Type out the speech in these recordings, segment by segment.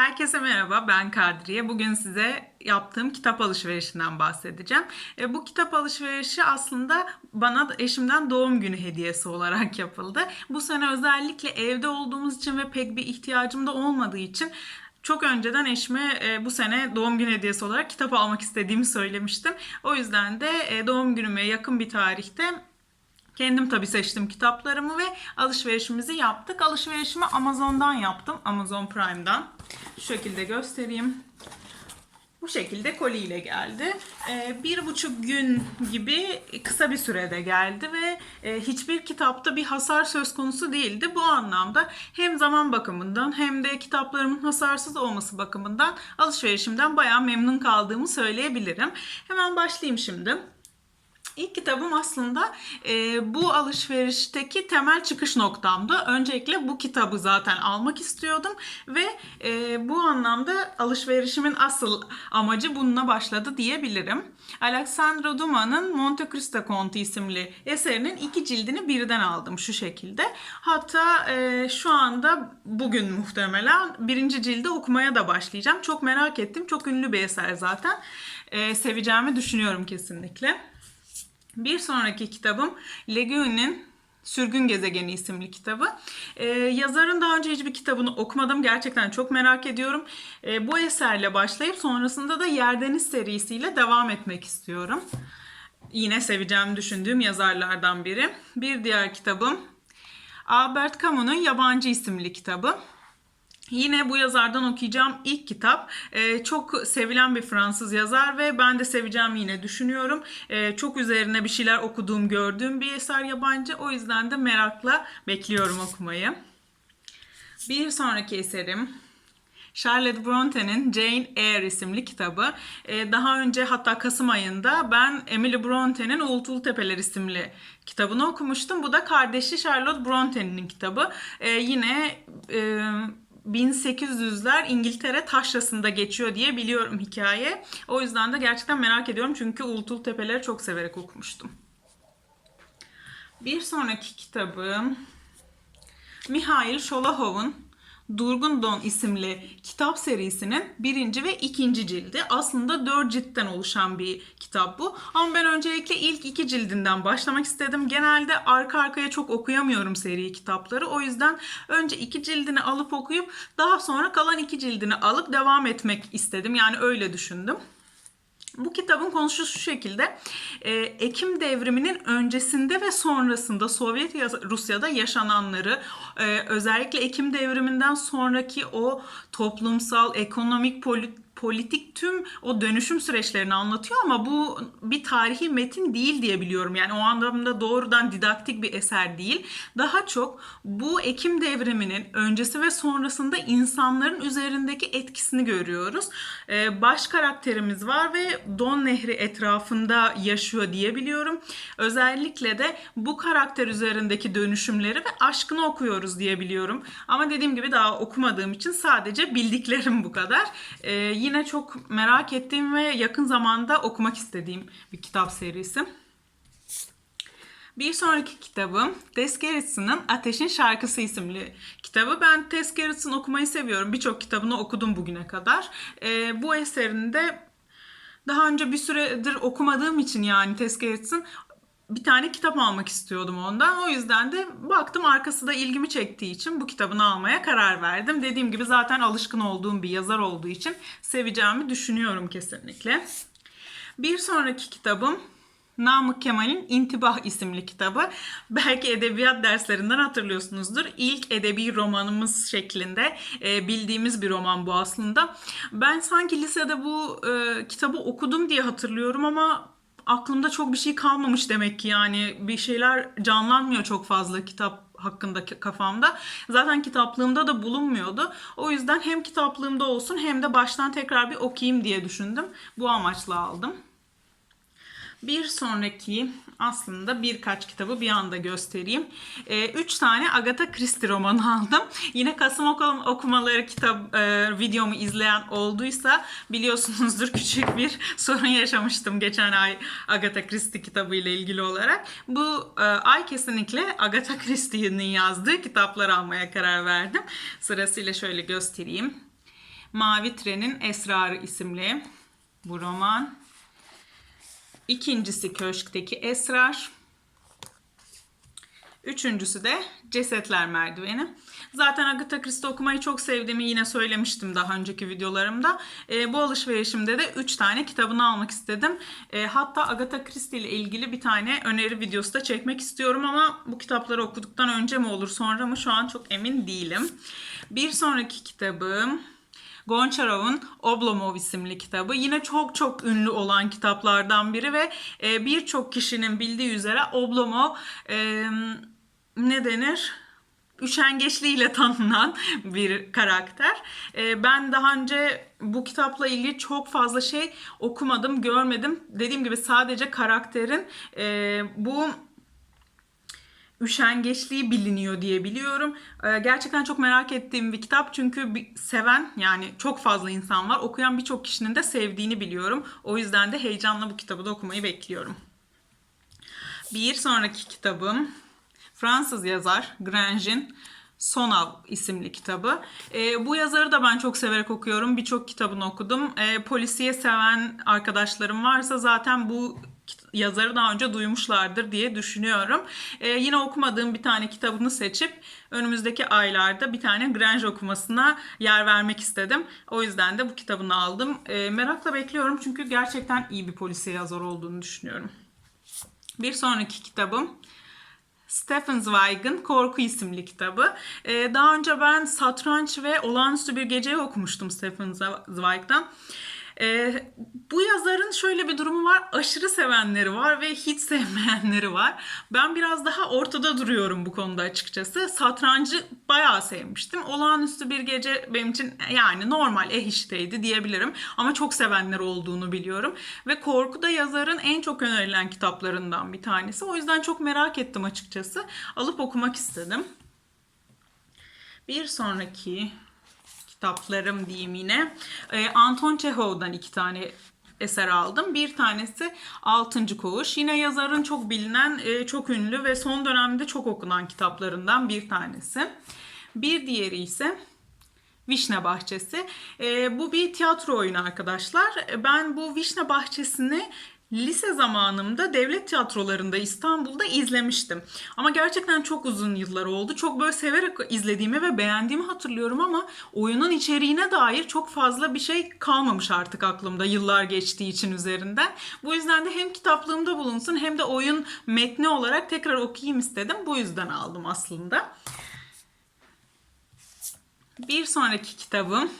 Herkese merhaba, ben Kadriye. Bugün size yaptığım kitap alışverişinden bahsedeceğim. E, bu kitap alışverişi aslında bana eşimden doğum günü hediyesi olarak yapıldı. Bu sene özellikle evde olduğumuz için ve pek bir ihtiyacım da olmadığı için çok önceden eşime e, bu sene doğum günü hediyesi olarak kitap almak istediğimi söylemiştim. O yüzden de e, doğum günüme yakın bir tarihte Kendim tabii seçtim kitaplarımı ve alışverişimizi yaptık. Alışverişimi Amazon'dan yaptım. Amazon Prime'dan. Şu şekilde göstereyim. Bu şekilde koliyle geldi. Ee, bir buçuk gün gibi kısa bir sürede geldi ve e, hiçbir kitapta bir hasar söz konusu değildi. Bu anlamda hem zaman bakımından hem de kitaplarımın hasarsız olması bakımından alışverişimden bayağı memnun kaldığımı söyleyebilirim. Hemen başlayayım şimdi. İlk kitabım aslında e, bu alışverişteki temel çıkış noktamdı. Öncelikle bu kitabı zaten almak istiyordum ve e, bu anlamda alışverişimin asıl amacı bununla başladı diyebilirim. Alexandre Dumas'ın Monte Cristo Conti isimli eserinin iki cildini birden aldım şu şekilde. Hatta e, şu anda bugün muhtemelen birinci cildi okumaya da başlayacağım. Çok merak ettim. Çok ünlü bir eser zaten. E, seveceğimi düşünüyorum kesinlikle. Bir sonraki kitabım Leguin'in Sürgün Gezegeni isimli kitabı. Ee, yazarın daha önce hiçbir kitabını okumadım. Gerçekten çok merak ediyorum. Ee, bu eserle başlayıp sonrasında da Yerdeniz serisiyle devam etmek istiyorum. Yine seveceğimi düşündüğüm yazarlardan biri. Bir diğer kitabım Albert Camus'un Yabancı isimli kitabı. Yine bu yazardan okuyacağım ilk kitap. Ee, çok sevilen bir Fransız yazar ve ben de seveceğim yine düşünüyorum. Ee, çok üzerine bir şeyler okuduğum, gördüğüm bir eser yabancı. O yüzden de merakla bekliyorum okumayı. Bir sonraki eserim Charlotte Bronte'nin Jane Eyre isimli kitabı. Ee, daha önce hatta Kasım ayında ben Emily Bronte'nin Uğultulu Tepeler isimli kitabını okumuştum. Bu da kardeşi Charlotte Bronte'nin kitabı. Ee, yine... E, 1800'ler İngiltere taşrasında geçiyor diye biliyorum hikaye. O yüzden de gerçekten merak ediyorum çünkü Uğultulu Tepeleri çok severek okumuştum. Bir sonraki kitabım Mihail Şolahov'un Durgun Don isimli kitap serisinin birinci ve ikinci cildi. Aslında dört ciltten oluşan bir kitap bu. Ama ben öncelikle ilk iki cildinden başlamak istedim. Genelde arka arkaya çok okuyamıyorum seri kitapları. O yüzden önce iki cildini alıp okuyup daha sonra kalan iki cildini alıp devam etmek istedim. Yani öyle düşündüm. Bu kitabın konusu şu şekilde. E, Ekim devriminin öncesinde ve sonrasında Sovyet Rusya'da yaşananları, e, özellikle Ekim devriminden sonraki o toplumsal, ekonomik, politik politik tüm o dönüşüm süreçlerini anlatıyor ama bu bir tarihi metin değil diye biliyorum. Yani o anlamda doğrudan didaktik bir eser değil. Daha çok bu Ekim devriminin öncesi ve sonrasında insanların üzerindeki etkisini görüyoruz. Ee, baş karakterimiz var ve Don Nehri etrafında yaşıyor diye biliyorum. Özellikle de bu karakter üzerindeki dönüşümleri ve aşkını okuyoruz diye biliyorum. Ama dediğim gibi daha okumadığım için sadece bildiklerim bu kadar. Ee, yine yine çok merak ettiğim ve yakın zamanda okumak istediğim bir kitap serisi. Bir sonraki kitabım Tess Ateşin Şarkısı isimli kitabı. Ben Tess okumayı seviyorum. Birçok kitabını okudum bugüne kadar. Ee, bu eserinde daha önce bir süredir okumadığım için yani Tess bir tane kitap almak istiyordum ondan. O yüzden de baktım arkası da ilgimi çektiği için bu kitabını almaya karar verdim. Dediğim gibi zaten alışkın olduğum bir yazar olduğu için seveceğimi düşünüyorum kesinlikle. Bir sonraki kitabım Namık Kemal'in İntibah isimli kitabı. Belki edebiyat derslerinden hatırlıyorsunuzdur. İlk edebi romanımız şeklinde e, bildiğimiz bir roman bu aslında. Ben sanki lisede bu e, kitabı okudum diye hatırlıyorum ama aklımda çok bir şey kalmamış demek ki yani bir şeyler canlanmıyor çok fazla kitap hakkındaki kafamda. Zaten kitaplığımda da bulunmuyordu. O yüzden hem kitaplığımda olsun hem de baştan tekrar bir okuyayım diye düşündüm. Bu amaçla aldım. Bir sonraki aslında birkaç kitabı bir anda göstereyim. E, üç tane Agatha Christie romanı aldım. Yine Kasım okumaları kitap e, videomu izleyen olduysa biliyorsunuzdur küçük bir sorun yaşamıştım geçen ay Agatha Christie kitabı ile ilgili olarak. Bu e, ay kesinlikle Agatha Christie'nin yazdığı kitaplar almaya karar verdim. Sırasıyla şöyle göstereyim. Mavi Trenin Esrarı isimli bu roman. İkincisi Köşkteki Esrar. Üçüncüsü de Cesetler Merdiveni. Zaten Agatha Christie okumayı çok sevdiğimi yine söylemiştim daha önceki videolarımda. E, bu alışverişimde de 3 tane kitabını almak istedim. E, hatta Agatha Christie ile ilgili bir tane öneri videosu da çekmek istiyorum ama bu kitapları okuduktan önce mi olur sonra mı şu an çok emin değilim. Bir sonraki kitabım Goncharov'un Oblomov isimli kitabı. Yine çok çok ünlü olan kitaplardan biri ve e, birçok kişinin bildiği üzere Oblomov e, ne denir? üşengeçliğiyle tanınan bir karakter. E, ben daha önce bu kitapla ilgili çok fazla şey okumadım, görmedim. Dediğim gibi sadece karakterin e, bu üşengeçliği biliniyor diye biliyorum. Ee, gerçekten çok merak ettiğim bir kitap çünkü bir, seven yani çok fazla insan var. Okuyan birçok kişinin de sevdiğini biliyorum. O yüzden de heyecanla bu kitabı da okumayı bekliyorum. Bir sonraki kitabım Fransız yazar Grange'in Sonav isimli kitabı. E, bu yazarı da ben çok severek okuyorum. Birçok kitabını okudum. E, polisiye seven arkadaşlarım varsa zaten bu yazarı daha önce duymuşlardır diye düşünüyorum. Ee, yine okumadığım bir tane kitabını seçip önümüzdeki aylarda bir tane Grange okumasına yer vermek istedim. O yüzden de bu kitabını aldım. Ee, merakla bekliyorum çünkü gerçekten iyi bir polisiye yazar olduğunu düşünüyorum. Bir sonraki kitabım Stephen Zweig'ın Korku isimli kitabı. Ee, daha önce ben Satranç ve Olağanüstü Bir Geceyi okumuştum Stephen Zweig'dan. Ee, bu yazarın şöyle bir durumu var. Aşırı sevenleri var ve hiç sevmeyenleri var. Ben biraz daha ortada duruyorum bu konuda açıkçası. Satrancı bayağı sevmiştim. Olağanüstü bir gece benim için yani normal eh işteydi diyebilirim. Ama çok sevenler olduğunu biliyorum. Ve Korku da yazarın en çok önerilen kitaplarından bir tanesi. O yüzden çok merak ettim açıkçası. Alıp okumak istedim. Bir sonraki kitaplarım diyeyim yine. E, Anton Çehov'dan iki tane eser aldım. Bir tanesi Altıncı Koğuş. Yine yazarın çok bilinen, e, çok ünlü ve son dönemde çok okunan kitaplarından bir tanesi. Bir diğeri ise Vişne Bahçesi. E, bu bir tiyatro oyunu arkadaşlar. Ben bu Vişne Bahçesi'ni lise zamanımda devlet tiyatrolarında İstanbul'da izlemiştim. Ama gerçekten çok uzun yıllar oldu. Çok böyle severek izlediğimi ve beğendiğimi hatırlıyorum ama oyunun içeriğine dair çok fazla bir şey kalmamış artık aklımda yıllar geçtiği için üzerinden. Bu yüzden de hem kitaplığımda bulunsun hem de oyun metni olarak tekrar okuyayım istedim. Bu yüzden aldım aslında. Bir sonraki kitabım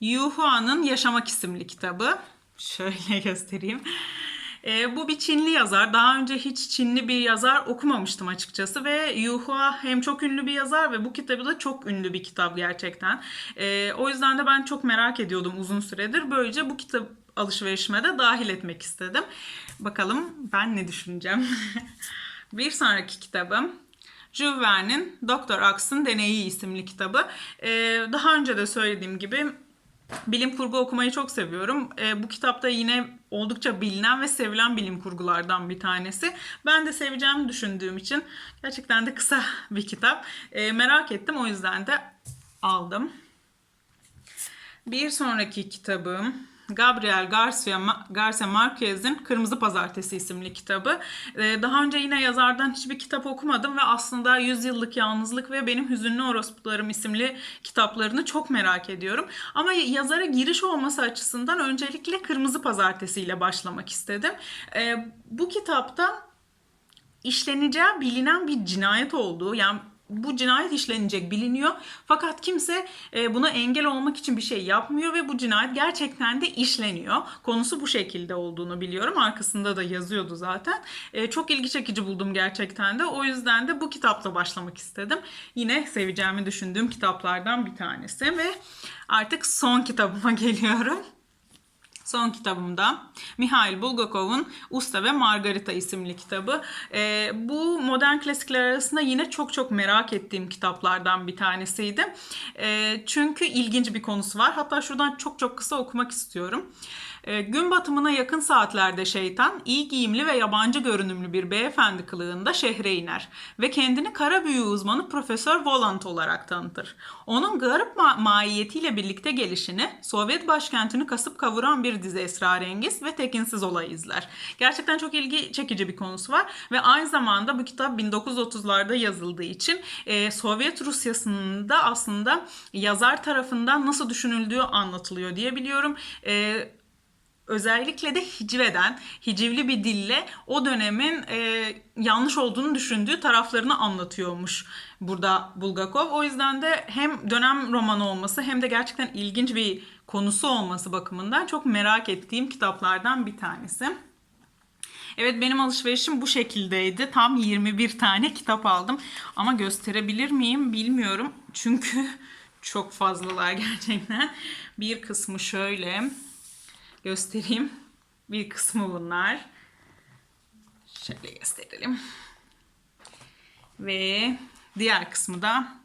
Yuhua'nın Yaşamak isimli kitabı. Şöyle göstereyim. E, bu bir Çinli yazar. Daha önce hiç Çinli bir yazar okumamıştım açıkçası ve Yuhua hem çok ünlü bir yazar ve bu kitabı da çok ünlü bir kitap gerçekten. E, o yüzden de ben çok merak ediyordum uzun süredir. Böylece bu kitap alışverişime de dahil etmek istedim. Bakalım ben ne düşüneceğim. bir sonraki kitabım Jules Verne'in Doktor Aks'ın Deneyi isimli kitabı. Ee, daha önce de söylediğim gibi Bilim kurgu okumayı çok seviyorum. E, bu kitapta yine oldukça bilinen ve sevilen bilim kurgulardan bir tanesi. Ben de seveceğimi düşündüğüm için gerçekten de kısa bir kitap. E, merak ettim o yüzden de aldım. Bir sonraki kitabım Gabriel Garcia, Garcia Marquez'in Kırmızı Pazartesi isimli kitabı. Ee, daha önce yine yazardan hiçbir kitap okumadım ve aslında Yüzyıllık Yalnızlık ve Benim Hüzünlü Orospularım isimli kitaplarını çok merak ediyorum. Ama yazara giriş olması açısından öncelikle Kırmızı Pazartesi ile başlamak istedim. Ee, bu kitapta işleneceği bilinen bir cinayet olduğu yani bu cinayet işlenecek biliniyor. Fakat kimse e, buna engel olmak için bir şey yapmıyor ve bu cinayet gerçekten de işleniyor. Konusu bu şekilde olduğunu biliyorum. Arkasında da yazıyordu zaten. E, çok ilgi çekici buldum gerçekten de. O yüzden de bu kitapla başlamak istedim. Yine seveceğimi düşündüğüm kitaplardan bir tanesi ve artık son kitabıma geliyorum. Son kitabımda Mihail Bulgakov'un Usta ve Margarita isimli kitabı. E, bu modern klasikler arasında yine çok çok merak ettiğim kitaplardan bir tanesiydi. E, çünkü ilginç bir konusu var. Hatta şuradan çok çok kısa okumak istiyorum. E, gün batımına yakın saatlerde şeytan iyi giyimli ve yabancı görünümlü bir beyefendi kılığında şehre iner ve kendini kara büyü uzmanı Profesör Volant olarak tanıtır. Onun garip ma- mahiyetiyle birlikte gelişini Sovyet başkentini kasıp kavuran bir dizi esrarengiz ve tekinsiz olay izler. Gerçekten çok ilgi çekici bir konusu var ve aynı zamanda bu kitap 1930'larda yazıldığı için e, Sovyet Rusyası'nın da aslında yazar tarafından nasıl düşünüldüğü anlatılıyor diye biliyorum. E, özellikle de hicveden, hicivli bir dille o dönemin e, yanlış olduğunu düşündüğü taraflarını anlatıyormuş burada Bulgakov. O yüzden de hem dönem romanı olması hem de gerçekten ilginç bir konusu olması bakımından çok merak ettiğim kitaplardan bir tanesi. Evet benim alışverişim bu şekildeydi. Tam 21 tane kitap aldım. Ama gösterebilir miyim bilmiyorum. Çünkü çok fazlalar gerçekten. Bir kısmı şöyle göstereyim. Bir kısmı bunlar. Şöyle gösterelim. Ve diğer kısmı da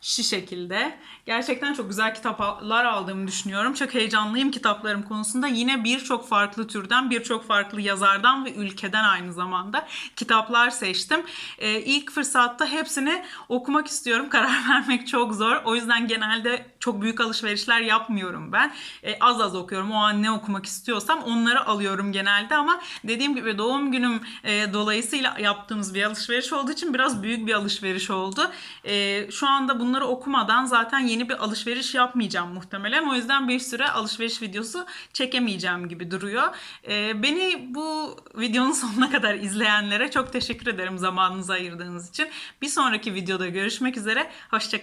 şu şekilde. Gerçekten çok güzel kitaplar aldığımı düşünüyorum. Çok heyecanlıyım kitaplarım konusunda. Yine birçok farklı türden, birçok farklı yazardan ve ülkeden aynı zamanda kitaplar seçtim. Ee, ilk fırsatta hepsini okumak istiyorum. Karar vermek çok zor. O yüzden genelde çok büyük alışverişler yapmıyorum ben. Ee, az az okuyorum. O an ne okumak istiyorsam onları alıyorum genelde ama dediğim gibi doğum günüm e, dolayısıyla yaptığımız bir alışveriş olduğu için biraz büyük bir alışveriş oldu. Ee, şu anda bunları okumadan zaten yeni bir alışveriş yapmayacağım muhtemelen. O yüzden bir süre alışveriş videosu çekemeyeceğim gibi duruyor. Ee, beni bu videonun sonuna kadar izleyenlere çok teşekkür ederim zamanınızı ayırdığınız için. Bir sonraki videoda görüşmek üzere. Hoşçakalın.